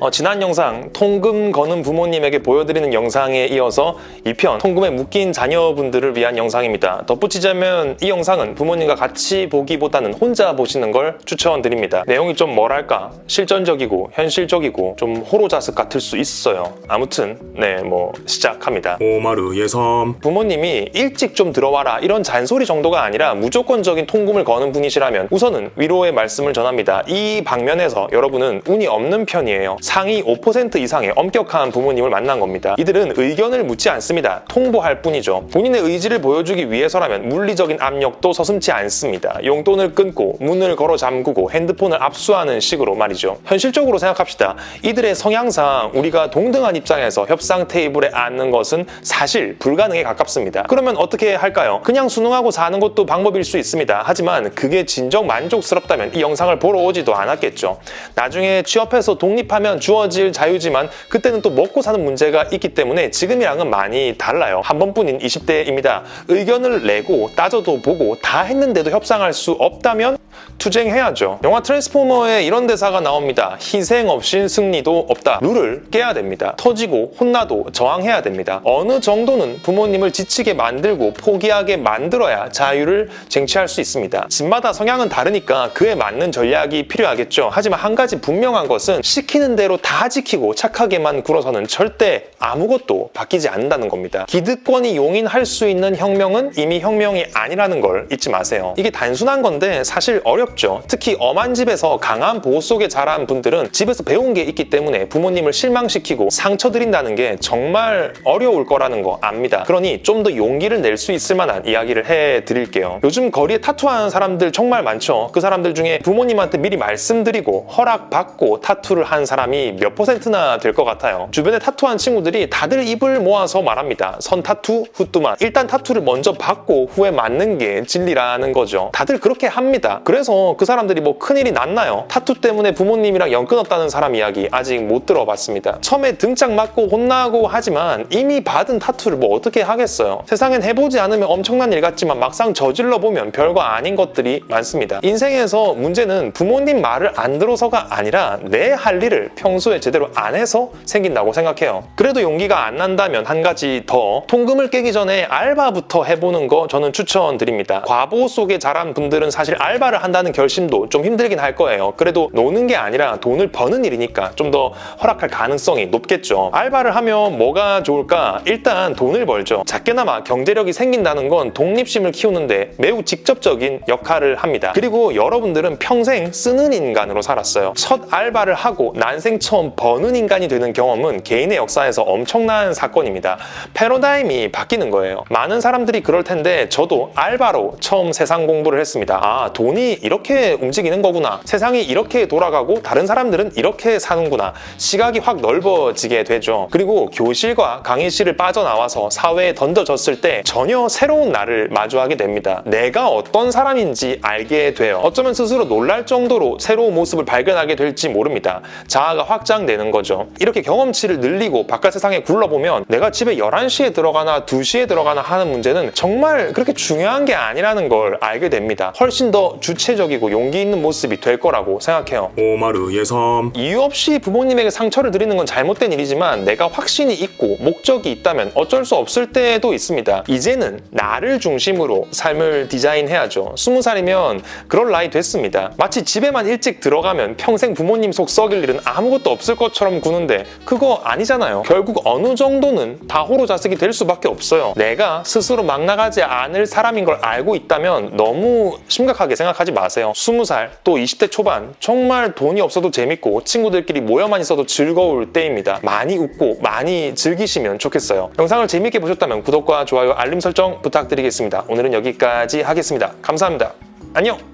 어, 지난 영상 통금 거는 부모님에게 보여드리는 영상에 이어서 2편 통금에 묶인 자녀분들을 위한 영상입니다. 덧붙이자면 이 영상은 부모님과 같이 보기보다는 혼자 보시는 걸 추천드립니다. 내용이 좀 뭐랄까 실전적이고 현실적이고 좀 호로자습 같을 수 있어요. 아무튼 네 뭐 시작합니다. 오마르 예섬 부모님이 일찍 좀 들어와라 이런 잔소리 정도가 아니라 무조건적인 통금을 거는 분이시라면 우선은 위로의 말씀을 전합니다. 이 방면에서 여러분은 운이 없는 편이에요. 상위 5% 이상의 엄격한 부모님을 만난 겁니다. 이들은 의견을 묻지 않습니다. 통보할 뿐이죠. 본인의 의지를 보여주기 위해서라면 물리적인 압력도 서슴지 않습니다. 용돈을 끊고 문을 걸어 잠그고 핸드폰을 압수하는 식으로 말이죠. 현실적으로 생각합시다. 이들의 성향상 우리가 동등한 입장에서 협상 테이블에 앉는 것은 사실 불가능에 가깝습니다. 그러면 어떻게 할까요? 그냥 순응하고 사는 것도 방법일 수 있습니다. 하지만 그게 진정 만족스럽다면 이 영상을 보러 오지도 않았겠죠. 나중에 취업해서 독립하면 주어질 자유지만 그때는 또 먹고 사는 문제가 있기 때문에 지금이랑은 많이 달라요. 한 번뿐인 20대입니다. 의견을 내고 따져도 보고 다 했는데도 협상할 수 없다면 투쟁해야죠. 영화 트랜스포머에 이런 대사가 나옵니다. 희생 없인 승리도 없다. 룰을 깨야 됩니다. 터지고 혼나도 저항해야 됩니다. 어느 정도는 부모님을 지치게 만들고 포기하게 만들어야 자유를 쟁취할 수 있습니다. 집마다 성향은 다르니까 그에 맞는 전략이 필요하겠죠. 하지만 한 가지 분명한 것은 시키는 대로 다 지키고 착하게만 굴어서는 절대 아무것도 바뀌지 않는다는 겁니다. 기득권이 용인할 수 있는 혁명은 이미 혁명이 아니라는 걸 잊지 마세요. 이게 단순한 건데 사실 어렵죠. 특히 엄한 집에서 강한 보호 속에 자란 분들은 집에서 배운 게 있기 때문에 부모님을 실망시키고 상처 드린다는 게 정말 어려울 거라는 거 압니다. 그러니 좀 더 용기를 낼 수 있을 만한 이야기를 해 드릴게요. 요즘 거리에 타투하는 사람들 정말 많죠. 그 사람들 중에 부모님한테 미리 말씀드리고 허락받고 타투를 한 사람이 몇 퍼센트나 될 것 같아요. 주변에 타투한 친구들이 다들 입을 모아서 말합니다. 선 타투, 후뚜만. 일단 타투를 먼저 받고 후에 맞는 게 진리라는 거죠. 다들 그렇게 합니다. 그래서 그 사람들이 뭐 큰일이 났나요? 타투 때문에 부모님이랑 연 끊었다는 사람 이야기 아직 못 들어봤습니다. 처음에 등짝 맞고 혼나고 하지만 이미 받은 타투를 뭐 어떻게 하겠어요? 세상엔 해보지 않으면 엄청난 일 같지만 막상 저질러 보면 별거 아닌 것들이 많습니다. 인생에서 문제는 부모님 말을 안 들어서가 아니라 내 할 일을 평소에 제대로 안 해서 생긴다고 생각해요. 그래도 용기가 안 난다면 한 가지 더 통금을 깨기 전에 알바부터 해보는 거 저는 추천드립니다. 과보 속에 자란 분들은 사실 알바를 한다는 결심도 좀 힘들긴 할 거예요. 그래도 노는 게 아니라 돈을 버는 일이니까 좀 더 허락할 가능성이 높겠죠. 알바를 하면 뭐가 좋을까? 일단 돈을 벌죠. 작게나마 경제력이 생긴다는 건 독립심을 키우는데 매우 직접적인 역할을 합니다. 그리고 여러분들은 평생 쓰는 인간으로 살았어요. 첫 알바를 하고 난생 처음 버는 인간이 되는 경험은 개인의 역사에서 엄청난 사건입니다. 패러다임이 바뀌는 거예요. 많은 사람들이 그럴 텐데 저도 알바로 처음 세상 공부를 했습니다. 아, 돈이 이렇게 움직이는 거구나. 세상이 이렇게 돌아가고 다른 사람들은 이렇게 사는구나. 시각이 확 넓어지게 되죠. 그리고 교실과 강의실을 빠져나와서 사회에 던져졌을 때 전혀 새로운 나를 마주하게 됩니다. 내가 어떤 사람인지 알게 돼요. 어쩌면 스스로 놀랄 정도로 새로운 모습을 발견하게 될지 모릅니다. 자아가 확장되는 거죠. 이렇게 경험치를 늘리고 바깥 세상에 굴러보면 내가 집에 11시에 들어가나 2시에 들어가나 하는 문제는 정말 그렇게 중요한 게 아니라는 걸 알게 됩니다. 훨씬 더 주체적이고 용기 있는 모습이 될 거라고 생각해요. 오마르 예섬 이유 없이 부모님에게 상처를 드리는 건 잘못된 일이지만 내가 확신이 있고 목적이 있다면 어쩔 수 없을 때도 있습니다. 이제는 나를 중심으로 삶을 디자인해야죠. 20살이면 그럴 나이 됐습니다. 마치 집에만 일찍 들어가면 평생 부모님 속 썩일 일은 아무것도 없을 것처럼 구는데 그거 아니잖아요. 결국 어느 정도는 다 호로 자식이 될 수밖에 없어요. 내가 스스로 막 나가지 않을 사람인 걸 알고 있다면 너무 심각하게 생각하지 마세요. 20살 또 20대 초반 정말 돈이 없어도 재밌고 친구들끼리 모여만 있어도 즐거울 때입니다. 많이 웃고 많이 즐기시면 좋겠어요. 영상을 재밌게 보셨다면 구독과 좋아요 알림 설정 부탁드리겠습니다. 오늘은 여기까지 하겠습니다. 감사합니다. 안녕!